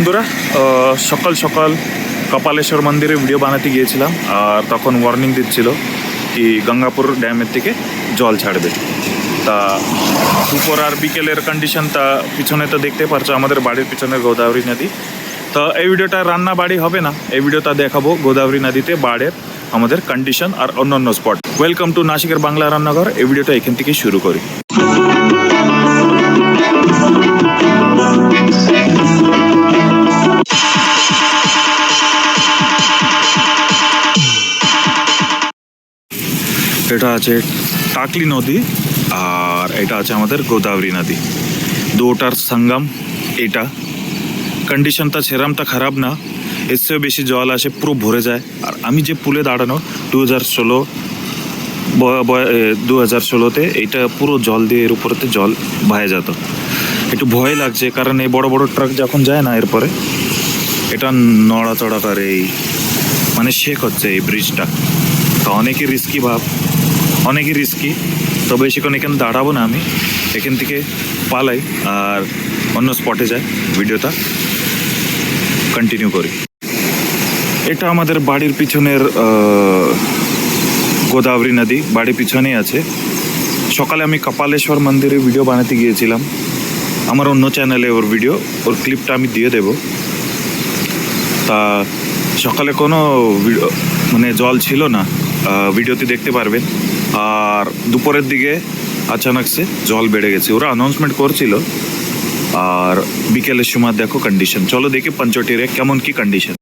বন্ধুরা সকাল সকাল কপালেশ্বর মন্দিরে ভিডিও বানাতে গিয়েছিলাম আর তখন ওয়ার্নিং দিচ্ছিল কি গঙ্গাপুর ড্যামের থেকে জল ছাড়বে। তা দুপুর আর বিকেলের কন্ডিশন তা পিছনে তো দেখতে পারছ, আমাদের বাড়ির পিছনে গোদাবরী নদী। তো এই ভিডিওটা রান্না বাড়ি হবে না, এই ভিডিওটা দেখাবো গোদাবরী নদীতে বাড়ের আমাদের কন্ডিশন আর অন্যান্য স্পট ওয়েলকাম টু নাসিকের বাংলা রান্নাঘর, এই ভিডিওটা এখান থেকে শুরু করি। এটা আছে টাকলি নদী আর এটা আছে আমাদের গোদাবরী নদী। দুটার সঙ্গম এটা। কন্ডিশনটা সেরামটা খারাপ না। এর চেয়েও বেশি জল আসে, পুরো ভরে যায়। আর আমি যে পুলে দাঁড়ানো দু হাজার ষোলো দু হাজার ষোলোতে এইটা পুরো জল দিয়ে এর উপরেতে জল বয়ে যেত। একটু ভয় লাগছে, কারণ এই বড় বড় ট্রাক যখন যায় না এরপরে, এটা নড়াচড়া করে এই মানে শেক হচ্ছে এই ব্রিজটা তা অনেকই রিস্কি ভাব। অনেকই রিস্কি তো বেশিক্ষণ এখানে দাঁড়াবো না আমি। এখান থেকে পালাই আর অন্য স্পটে যাই, ভিডিওটা কন্টিনিউ করি। এটা আমাদের বাড়ির পিছনের গোদাবরী নদী, বাড়ির পিছনেই আছে। সকালে আমি কপালেশ্বর মন্দিরে ভিডিও বানাতে গিয়েছিলাম। আমার অন্য চ্যানেলে ওর ভিডিও ওর ক্লিপটা আমি দিয়ে দেবো। তা সকালে কোনো মানে জল ছিল না। ভিডিওতে দেখতে পারবেন। আর দুপুরের দিকে আচানক সে জল বেড়ে গেছে। ওরা অ্যানাউন্সমেন্ট করছিল। আর বিকেলের সময় দেখো কন্ডিশন চলো দেখি পঞ্চটিরে কেমন কি কন্ডিশন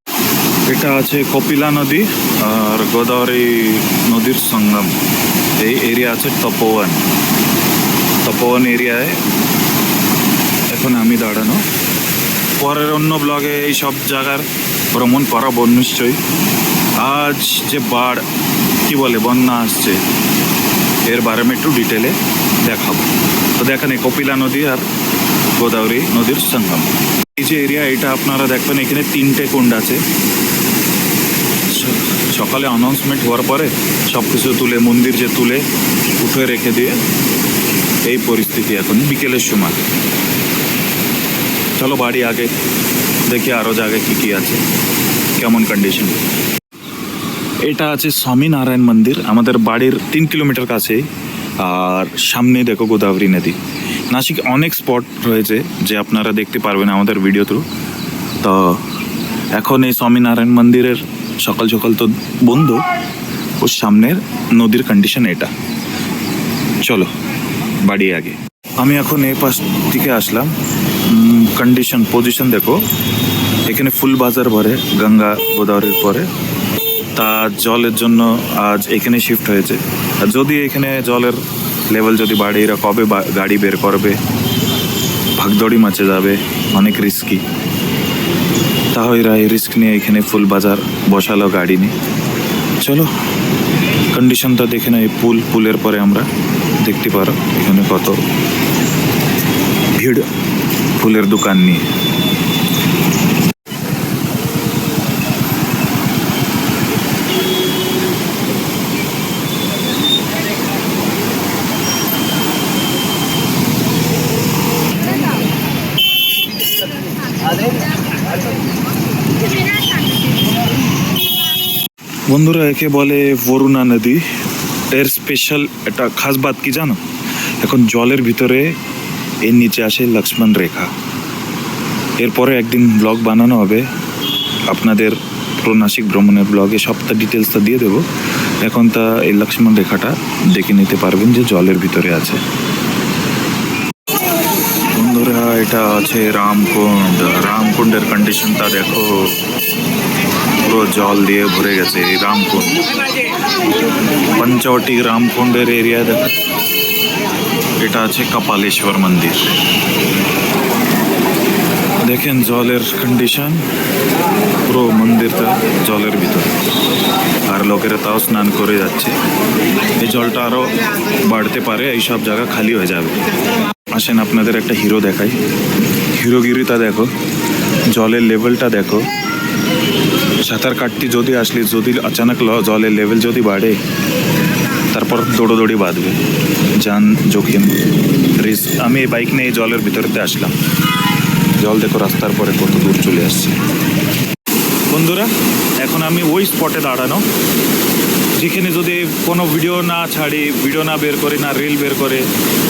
এটা আছে কপিলা নদী আর গোদাবরী নদীর সঙ্গম। এই এরিয়া আছে তপোবন। তপোবন এরিয়ায় এখন আমি দাঁড়ানো। পরের অন্য ব্লগে এই সব জায়গার ভ্রমণ করাবো নিশ্চয়ই। আজ যে বাড়, কি বলে, বন্যা আসছে। এর বারে একটু ডিটেলে দেখাবো। তো দেখেন কপিলা নদী আর গোদাবরী নদীর সঙ্গম। এই যে এরিয়া এটা আপনারা দেখবেন এখানে তিনটে কুণ্ড আছে। সকালে অনাউন্সমেন্ট হওয়ার পরে সব কিছু তুলে, মন্দির যে তুলে, উঠে রেখে দিয়ে এই পরিস্থিতি এখন বিকেলের সময়। চলো বাড়ি আগে, দেখি আরও জায়গায় কী কী আছে, কেমন কন্ডিশন এটা আছে স্বামীনারায়ণ মন্দির, আমাদের বাড়ির তিন কিলোমিটার কাছেই আর সামনে দেখো গোদাবরী নদী। নাসিক, অনেক স্পট রয়েছে যে আপনারা দেখতে পারবেন আমাদের ভিডিও থ্রু তো এখন এই স্বামীনারায়ণ মন্দিরের সকাল সকাল তো বন্ধ ওর সামনের নদীর কন্ডিশন এটা। চলো বাড়ি আগে। আমি এখন এই পাশ থেকে আসলাম। কন্ডিশন পজিশন দেখো। এখানে ফুল বাজার ভরে, গঙ্গা গোদাবরীর পরে। তা জলের জন্য আজ এখানে শিফট হয়েছে। আর যদি এখানে জলের লেভেল যদি বাড়ে, এরা কবে গাড়ি বের করবে? ভাগদড়ি মাছে যাবে, অনেক রিস্কি তাও এরা এই রিস্ক নিয়ে এখানে ফুল বাজার বসালো গাড়ি নিয়ে। চলো কন্ডিশনটা দেখে না এই পুল, পুলের পরে আমরা দেখতে পারো এখানে কত ভিড় ফুলের দোকান নিয়ে। বন্ধুরা, একে বলে বরুণা নদী। এর স্পেশাল একটা খাস বাত কি জানো? এখন জলের ভিতরে এর নিচে আসে লক্ষ্মণ রেখা। এরপরে একদিন ব্লগ বানানো হবে। আপনাদের প্রনাসিক ভ্রমণের ব্লগে সবটা ডিটেলসটা দিয়ে দেবো। এখন তা এই লক্ষ্মণ রেখাটা দেখে নিতে পারবেন যে জলের ভিতরে আছে। এটা আছে রামকুণ্ড। রামকুণ্ডের কন্ডিশনটা দেখো, পুরো জল দিয়ে ভরে গেছে এই রামকুণ্ড। পঞ্চবটি রামকুণ্ডের এরিয়া দেখো। এটা আছে কপালেশ্বর মন্দির। দেখেন জলের কন্ডিশন পুরো মন্দিরটা জলের ভিতরে। আর লোকেরা তাও স্নান করে যাচ্ছে। এই জলটা আরও বাড়তে পারে, এইসব জায়গা খালি হয়ে যাবে। আসেন, আপনাদের একটা হিরো দেখাই। হিরোগিরিটা দেখো, জলের লেভেলটা দেখো। সাঁতার কাটতে যদি আসলে, যদি আচানক জলের লেভেল যদি বাড়ে, তারপর দৌড়োদৌড়ি বাঁধবে। যান, জোখিম রিস্ক আমি এই বাইক নিয়ে জলের ভিতরেতে আসলাম। জল দেখো, রাস্তার পরে কত দূর চলে আসছে। বন্ধুরা, এখন আমি ওই স্পটে দাঁড়ানো। যেখানে যদি কোনো ভিডিও না ছাড়ি ভিডিও না বের করে, না রিল বের করে,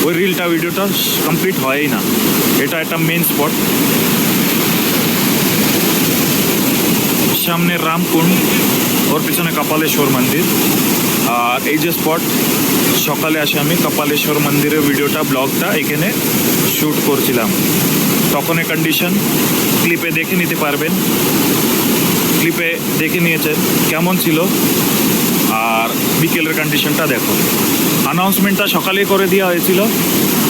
ওই রিলটা ভিডিওটা কমপ্লিট হয়ই না। এটা একটা মেন স্পট সামনে রামকুণ্ড ওর পিছনে কপালেশ্বর মন্দির। আর এই যে স্পট সকালে আসে আমি কপালেশ্বর মন্দিরের ভিডিওটা ব্লগটা এখানে শ্যুট করছিলাম। তখন কন্ডিশন ক্লিপে দেখে নিতে পারবেন। ক্লিপে দেখে নিয়েছেন। কেমন ছিল? আর বিকেলের কন্ডিশনটা দেখো। অ্যানাউন্সমেন্টটা সকালেই করে দেওয়া হয়েছিল,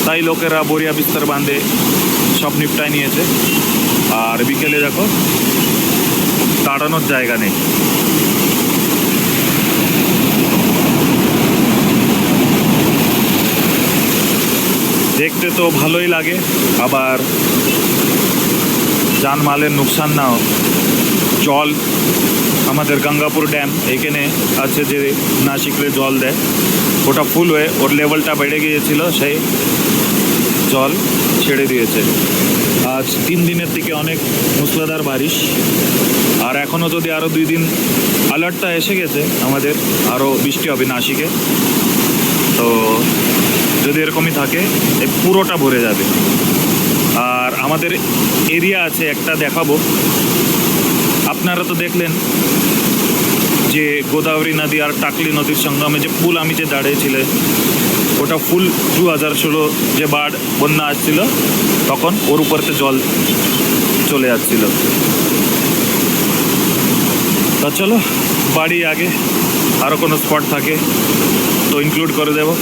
তাই লোকেরা বরিয়া বিস্তার বাঁধে সব নিপটায় নিয়েছে। আর বিকেলে দেখো, দাঁড়ানোর জায়গা নেই। দেখতে তো ভালোই লাগে, আবার জানমালের নুকসান না। জল, আমাদের গঙ্গাপুর ড্যাম, এখানে আছে যে না শিখলে জল দেয়, ওটা ফুল হয়ে, ওর লেভেলটা বেড়ে গিয়েছিল, সেই জল ছেড়ে দিয়েছে। আজ তিন দিনের থেকে অনেক মুসলাধার বারিশ, আর এখনও যদি আরও দুই দিন অ্যালার্টটা এসে গেছে, আমাদের আরও বৃষ্টি হবে নাসিকে। তো যদি এরকমই থাকে পুরোটা ভরে যাবে। আর আমাদের এরিয়া আছে, একটা দেখাবো। আপনারা তো দেখলেন যে গোদাবরী নদী আর টাকলি নদীর সঙ্গমে যে পুল আমি যে দাঁড়িয়েছিলেন ওটা ফুল দু হাজার ষোলো যে বাড় বন্যা আসছিল, তখন ওর উপরতে জল চলে যাচ্ছিল। তা চলো, বাড়ি আগে আরও কোনো স্পট থাকে, তো ইনক্লুড করে দেবো।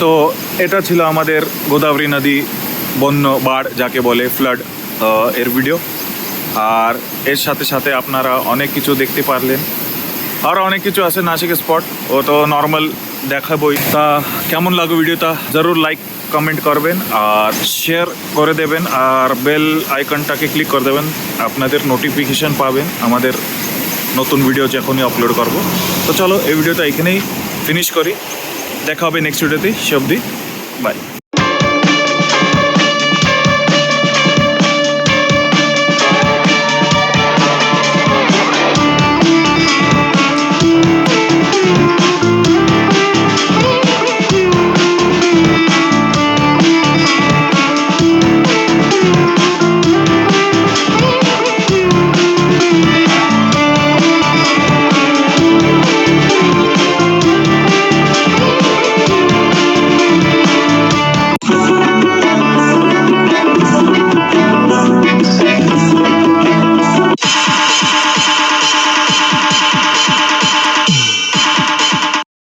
তো এটা ছিল আমাদের গোদাবরী নদী বন্য বাড়, যাকে বলে ফ্লাড এর ভিডিও আর এর সাথে সাথে আপনারা অনেক কিছু দেখতে পারলেন। আরও অনেক কিছু আছে নাসিক স্পট ও তো নর্মাল দেখাবই। তা কেমন লাগবে ভিডিওটা জরুর লাইক কমেন্ট করবেন আর শেয়ার করে দেবেন আর বেল আইকনটাকে ক্লিক করে দেবেন। আপনাদের নোটিফিকেশান পাবেন আমাদের নতুন ভিডিও যখনই আপলোড করব। তো চলো, এই ভিডিওটা এখানেই ফিনিশ করি। দেখা হবে নেক্সট ভিডিওতে সে অবধি বাই